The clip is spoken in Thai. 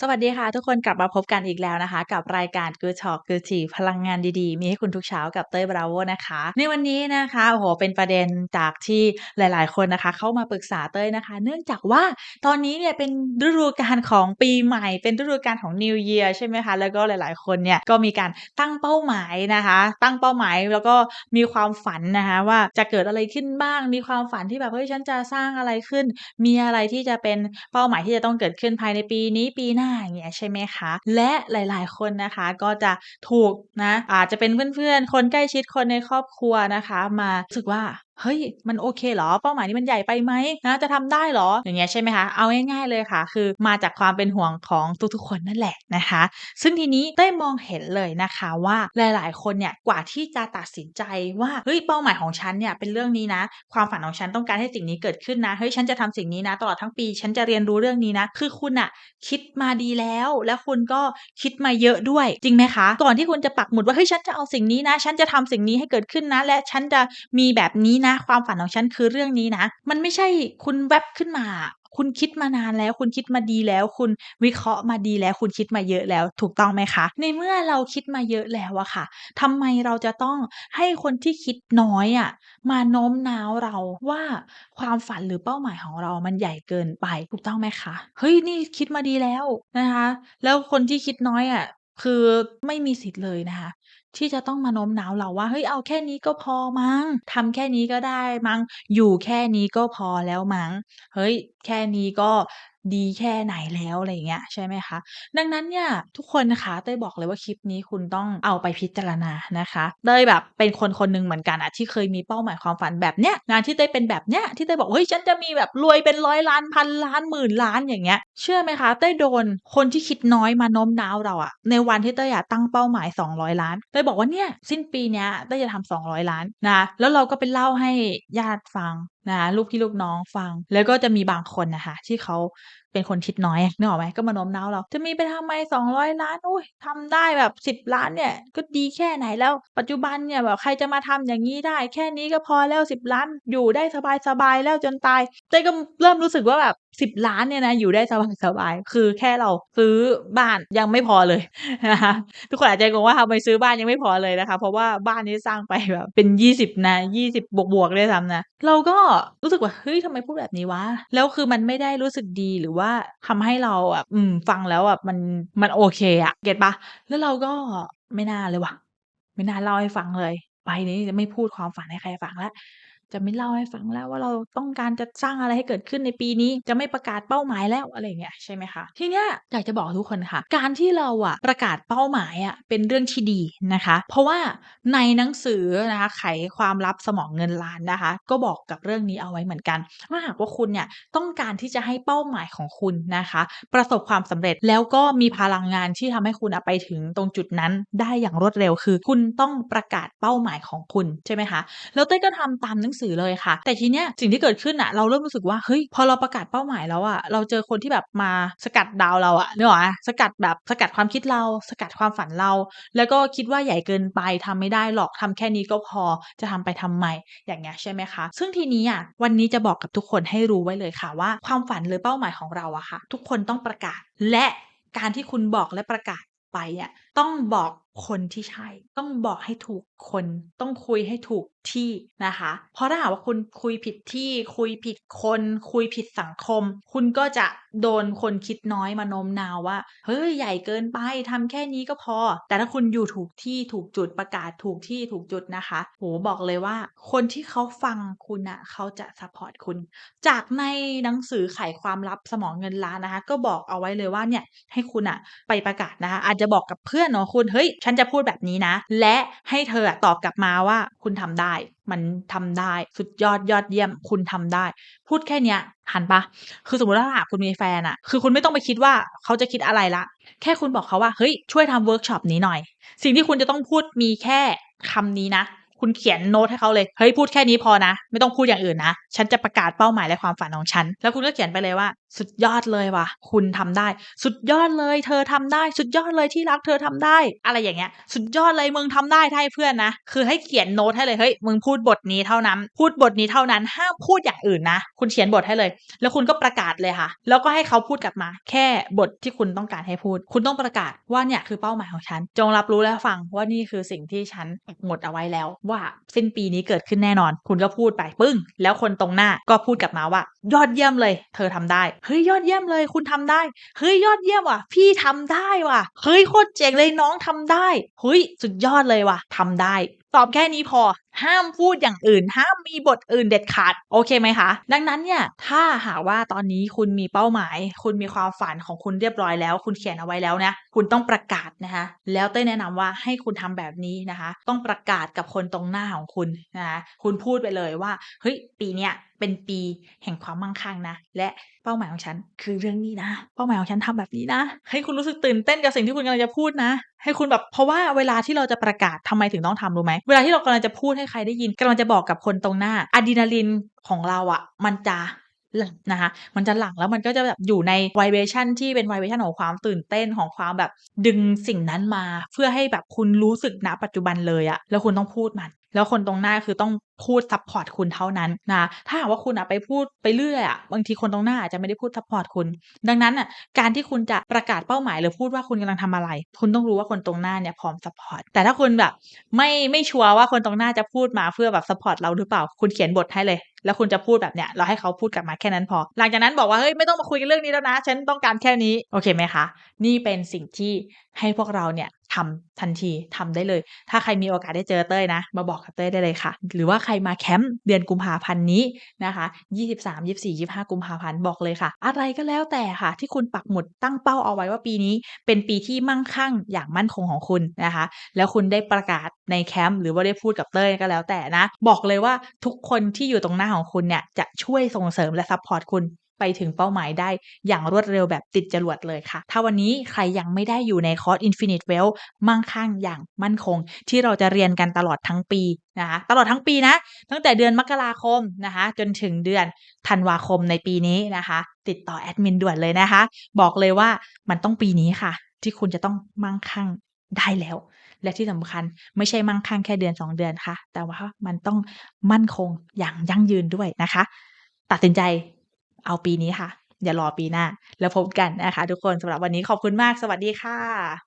สวัสดีค่ะทุกคนกลับมาพบกันอีกแล้วนะคะ กับรายการ Good Talk Good Tea พลังงานดีๆ มีให้คุณทุกเช้ากับเต้ย Bravo นะคะ ในวันนี้นะคะโอ้โฮเป็นประเด็นจากที่หลายๆ คนนะคะ เข้ามาปรึกษาเต้ยนะคะ เนื่องจากว่าตอนนี้เนี่ยเป็นฤดูกาลของปีใหม่ เป็นฤดูกาลของ New Year ใช่ไหมคะ แล้วก็หลายๆ คนเนี่ยก็มีการตั้งเป้าหมายนะคะ ตั้งเป้าหมายแล้วก็มีความฝันนะคะว่าจะเกิดอะไรขึ้นบ้าง มีความฝันที่แบบเฮ้ยฉันจะสร้างอะไรขึ้น มีอะไรที่จะเป็นเป้าหมายที่จะต้องเกิดขึ้นภายในปีนี้ปีหน้าอย่างเงี้ยใช่ไหมคะ และหลาย ๆ คนนะคะก็จะถูกนะอาจจะเป็นเพื่อนๆ คนใกล้ชิดคนในครอบครัวนะคะ มารู้สึกว่า เฮ้ยมันโอเคเหรอ เป้าหมายนี้มันใหญ่ไปไหม?นะจะทำได้เหรอ?อย่างเงี้ยใช่ไหมคะ เอาง่ายๆเลยค่ะ คือมาจากความเป็นห่วงของทุกๆคนนั่นแหละนะคะ ซึ่งทีนี้เต้มองเห็นเลยนะคะว่าหลายๆ คนเนี่ยกว่าที่จะตัดสินใจว่าเฮ้ยเป้าหมายของฉันเนี่ยเป็นเรื่องนี้นะ ความฝันของฉันต้องการให้สิ่งนี้เกิดขึ้นนะเฮ้ยฉันจะทำสิ่งนี้นะ ตลอดทั้งปี ฉันจะเรียนรู้เรื่องนี้นะ คือคุณน่ะคิดมาดีแล้ว แล้วคุณก็คิดมาเยอะด้วย จริงไหมคะ?ก่อนที่คุณจะปักหมุดว่าเฮ้ยฉันจะเอาสิ่งนี้นะ ฉันจะทำสิ่งนี้ให้เกิดขึ้นนะ และฉันจะมีแบบนี้นะ ความฝันของฉันคือเรื่องนี้นะ มันไม่ใช่คุณแวบขึ้นมา คุณคิดมานานแล้ว คุณคิดมาดีแล้ว คุณวิเคราะห์มาดีแล้ว คุณคิดมาเยอะแล้ว ถูกต้องไหมคะ?ในเมื่อเราคิดมาเยอะแล้วอะค่ะทำไมเราจะต้องให้คนที่คิดน้อยอะมาโน้มน้าวเราว่าความฝันหรือเป้าหมายของเรามันใหญ่เกินไป ถูกต้องไหมคะ?เฮ้ย นี่คิดมาดีแล้วนะคะ แล้วคนที่คิดน้อยอะคือไม่มีสิทธิ์เลยนะคะ ที่จะต้องมาโน้มน้าวเราว่า เฮ้ย เอาแค่นี้ก็พอมั้งทำแค่นี้ก็ได้มั้ง อยู่แค่นี้ก็พอแล้วมั้ง เฮ้ย แค่นี้ก็ดีแค่ไหนแล้วอะไรอย่างเงี้ยใช่ไหมคะ ดังนั้นเนี่ยทุกคนนะคะเต้ยบอกเลยว่าคลิปนี้คุณต้องเอาไปพิจารณานะคะเต้ยแบบเป็นคนคนหนึ่งเหมือนกันอะที่เคยมีเป้าหมายความฝันแบบเนี้ยงานที่เต้ยเป็นแบบเนี้ยที่เต้ยบอกเฮ้ยฉันจะมีแบบรวยเป็นร้อยล้านพันล้านหมื่นล้านอย่างเงี้ย เชื่อไหมคะเต้ยโดนคนที่คิดน้อยมาโน้มน้าวเราอะในวันที่เต้ยอะตั้งเป้าหมาย 200 ล้านเต้ยบอกว่าเนี่ย สิ้นปีเนี้ยเต้ยจะทำสองร้อยล้านนะ แล้วเราก็ไปเล่าให้ญาติฟัง นะคะลูกพี่ลูกน้องฟัง แล้วก็จะมีบางคนนะคะที่เขาเป็นคนคิดน้อยนึกออกไหม?ก็มาโน้มน้าวเรา จะมีไปทำไม200ล้านอุ๊ยทำได้แบบ10ล้านเนี่ย ก็ดีแค่ไหนแล้ว ปัจจุบันเนี่ยแบบใครจะมาทำอย่างงี้ได้ แค่นี้ก็พอแล้ว10ล้านอยู่ได้สบายๆแล้วจนตายเต้ก็เริ่มรู้สึกว่าแบบ10ล้านเนี่ยนะอยู่ได้สบายๆคือแค่เราซื้อบ้านยังไม่พอเลยนะคะทุกคนอาจจะงงว่าทำไมซื้อบ้านยังไม่พอเลยนะคะ เพราะว่าบ้านนี้สร้างไปแบบเป็น20นะ20บวกๆด้วยซ้ำนะเราก็รู้สึกว่าเฮ้ยทำไมพูดแบบนี้วะ แล้วคือมันไม่ได้รู้สึกดีหรือว่าทำให้เราอะอืมฟังแล้วแบบมันมันโอเคอะเก็ตปะ?แล้วเราก็ไม่น่าเลยว่ะ ไม่น่าเล่าให้ฟังเลย ไปนี้จะไม่พูดความฝันให้ใครฟังแล้ว จะไม่เล่าให้ฟังแล้วว่าเราต้องการจะสร้างอะไรให้เกิดขึ้นในปีนี้ จะไม่ประกาศเป้าหมายแล้วอะไรเงี้ยใช่ไหมคะทีเนี้ยอยากจะบอกทุกคนค่ะ การที่เราอะประกาศเป้าหมายอะเป็นเรื่องที่ดีนะคะ เพราะว่าในหนังสือนะคะไขความลับสมองเงินล้านนะคะ ก็บอกกับเรื่องนี้เอาไว้เหมือนกันถ้าหากว่าคุณเนี่ยต้องการที่จะให้เป้าหมายของคุณนะคะ ประสบความสำเร็จแล้วก็มีพลังงานที่ทำให้คุณอะไปถึงตรงจุดนั้นได้อย่างรวดเร็วคือ คุณต้องประกาศเป้าหมายของคุณใช่ไหมคะแล้วเต้ก็ทำตามหนังสือเลยค่ะ แต่ทีเนี้ยสิ่งที่เกิดขึ้นน่ะเราเริ่มรู้สึกว่าเฮ้ยพอเราประกาศเป้าหมายแล้วอะเราเจอคนที่แบบมาสกัดดาวเราอะนึกออกไหม?สกัดแบบสกัดความคิดเรา สกัดความฝันเรา แล้วก็คิดว่าใหญ่เกินไปทำไม่ได้หรอกทำแค่นี้ก็พอจะทำไปทำไมอย่างเงี้ยใช่ไหมคะ ซึ่งทีนี้อะวันนี้จะบอกกับทุกคนให้รู้ไว้เลยค่ะว่าความฝันหรือเป้าหมายของเราอะค่ะ ทุกคนต้องประกาศและการที่คุณบอกและประกาศไปอะ ต้องบอกคนที่ใช่ ต้องบอกให้ถูกคน ต้องคุยให้ถูกที่นะคะ เพราะถ้าหากว่าคุณคุยผิดที่ คุยผิดคน คุยผิดสังคม คุณก็จะโดนคนคิดน้อยมาโน้มน้าวว่า เฮ้ย ใหญ่เกินไปทำแค่นี้ก็พอ แต่ถ้าคุณอยู่ถูกที่ถูกจุดประกาศถูกที่ถูกจุดนะคะโอ้โฮบอกเลยว่า คนที่เขาฟังคุณน่ะเขาจะซัปพอร์ตคุณ จากในหนังสือไขความลับสมองเงินล้านนะคะ ก็บอกเอาไว้เลยว่าเนี่ยให้คุณน่ะไปประกาศนะคะ อาจจะบอกกับเพื่อนของคุณเฮ้ยฉันจะพูดแบบนี้นะ และให้เธอตอบกลับมาว่าคุณทำได้ มันทำได้สุดยอดยอดเยี่ยม คุณทำได้ พูดแค่เนี้ยทันปล่า?คือสมมติว่าถ้าหากคุณมีแฟนอะคือคุณไม่ต้องไปคิดว่าเขาจะคิดอะไรล้วแค่คุณบอกเขาว่าเฮ้ยช่วยทำเวิร์กช็อปนี้หน่อย สิ่งที่คุณจะต้องพูดมีแค่คำนี้นะคุณเขียนโน้ตให้เขาเลย เฮ้ยพูดแค่นี้พอนะ ไม่ต้องพูดอย่างอื่นนะ ฉันจะประกาศเป้าหมายและความฝันของฉัน แล้วคุณก็เขียนไปเลยว่า สุดยอดเลยว่ะ คุณทำได้ สุดยอดเลย เธอทำได้ สุดยอดเลยที่รักเธอทำได้ อะไรอย่างเงี้ย สุดยอดเลยมึงทำได้ถ้าให้เพื่อนนะ คือให้เขียนโน้ตให้เลย เฮ้ย มึงพูดบทนี้เท่านั้น พูดบทนี้เท่านั้น ห้ามพูดอย่างอื่นนะ คุณเขียนบทให้เลย แล้วคุณก็ประกาศเลยค่ะ แล้วก็ให้เขาพูดกลับมา แค่บทที่คุณต้องการให้พูด คุณต้องประกาศว่าเนี่ยคือเป้าหมายของฉัน จงรับรู้และฟังว่านี่คือสิ่งที่ฉันปักหมดเอาไว้แล้ว ว่าสิ้นปีนี้เกิดขึ้นแน่นอน คุณก็พูดไปปึ้ง แล้วคนตรงหน้าก็พูดกลับมาว่า ยอดเยี่ยมเลย เธอทำได้เฮ้ยยอดเยี่ยมเลย คุณทำได้เฮ้ยยอดเยี่ยมว่ะ พี่ทำได้ว่ะเฮ้ยโคตรเจ๋งเลยน้องทำได้เฮ้ยสุดยอดเลยว่ะทำได้ ตอบแค่นี้พอ ห้ามพูดอย่างอื่น ห้ามมีบทอื่นเด็ดขาด โอเคไหมคะ ดังนั้นเนี่ย ถ้าหากว่าตอนนี้คุณมีเป้าหมาย คุณมีความฝันของคุณเรียบร้อยแล้ว คุณเขียนเอาไว้แล้วนะ คุณต้องประกาศนะคะ แล้วเต้แนะนำว่าให้คุณทำแบบนี้นะคะ ต้องประกาศกับคนตรงหน้าของคุณนะคะ คุณพูดไปเลยว่า เฮ้ย ปีเนี้ยเป็นปีแห่งความมั่งคั่งนะ และเป้าหมายของฉันคือเรื่องนี้นะ เป้าหมายของฉันทำแบบนี้นะ ให้คุณรู้สึกตื่นเต้นกับสิ่งที่คุณกำลังจะพูดนะให้คุณแบบเพราะว่าเวลาที่เราจะประกาศทำไมถึงต้องทำรู้ไหมเวลาที่เรากำลังจะพูดให้ใครได้ยินกำลังจะบอกกับคนตรงหน้าอะดรีนาลินของเราอะมันจะหลังนะคะมันจะหลังแล้วมันก็จะแบบอยู่ในไวเบชันที่เป็นไวเบชันของความตื่นเต้นของความแบบดึงสิ่งนั้นมา เพื่อให้แบบคุณรู้สึกณปัจจุบันเลยอะแล้วคุณต้องพูดมัน แล้วคนตรงหน้าคือต้องพูดซัพพอร์ตคุณเท่านั้นนะถ้าหากว่าคุณอะไปพูดไปเรื่อยอะบางทีคนตรงหน้าอาจจะไม่ได้พูดซัพพอร์ตคุณ ดังนั้นอะการที่คุณจะประกาศเป้าหมายหรือพูดว่าคุณกำลังทำอะไร คุณต้องรู้ว่าคนตรงหน้าเนี่ยพร้อมซัพพอร์ตแต่ถ้าคุณแบบ ไม่ไม่ชัวร์ว่าคนตรงหน้าจะพูดมาเพื่อแบบซัพพอร์ตเราหรือเปล่า คุณเขียนบทให้เลย แล้วคุณจะพูดแบบเนี้ยเราให้เขาพูดกลับมาแค่นั้นพอ หลังจากนั้นบอกว่าเฮ้ยไม่ต้องมาคุยกันเรื่องนี้แล้วนะ ฉันต้องการแค่นี้โอเคไหมคะ นี่เป็นสิ่งที่ให้พวกเราเนี่ย ทำทันทีทำได้เลย ถ้าใครมีโอกาสได้เจอเต้ยนะ มาบอกกับเต้ยได้เลยค่ะ หรือว่าใครมาแคมป์เดือนกุมภาพันธ์นี้นะคะ23 24 25 กุมภาพันธ์บอกเลยค่ะ อะไรก็แล้วแต่ค่ะ ที่คุณปักหมุดตั้งเป้าเอาไว้ว่าปีนี้ เป็นปีที่มั่งคั่งอย่างมั่นคงของคุณนะคะ แล้วคุณได้ประกาศในแคมป์หรือว่าได้พูดกับเต้ยก็แล้วแต่นะ บอกเลยว่าทุกคนที่อยู่ตรงหน้าของคุณเนี่ยจะช่วยส่งเสริมและซัพพอร์ตคุณ ไปถึงเป้าหมายได้อย่างรวดเร็วแบบติดจรวดเลยค่ะ ถ้าวันนี้ใครยังไม่ได้อยู่ในคอร์ส Infinite Wealth มั่งคั่งอย่างมั่นคง ที่เราจะเรียนกันตลอดทั้งปีนะคะตลอดทั้งปีนะ ตั้งแต่เดือนมกราคมนะคะ จนถึงเดือนธันวาคมในปีนี้นะคะ ติดต่อแอดมินด่วนเลยนะคะ บอกเลยว่ามันต้องปีนี้ค่ะ ที่คุณจะต้องมั่งคั่งได้แล้ว และที่สำคัญไม่ใช่มั่งคั่งแค่เดือน 2 เดือนค่ะ แต่ว่ามันต้องมั่นคงอย่างยั่งยืนด้วยนะคะ ตัดสินใจ เอาปีนี้ค่ะ อย่ารอปีหน้า แล้วพบกันนะคะ ทุกคนสำหรับวันนี้ขอบคุณมาก สวัสดีค่ะ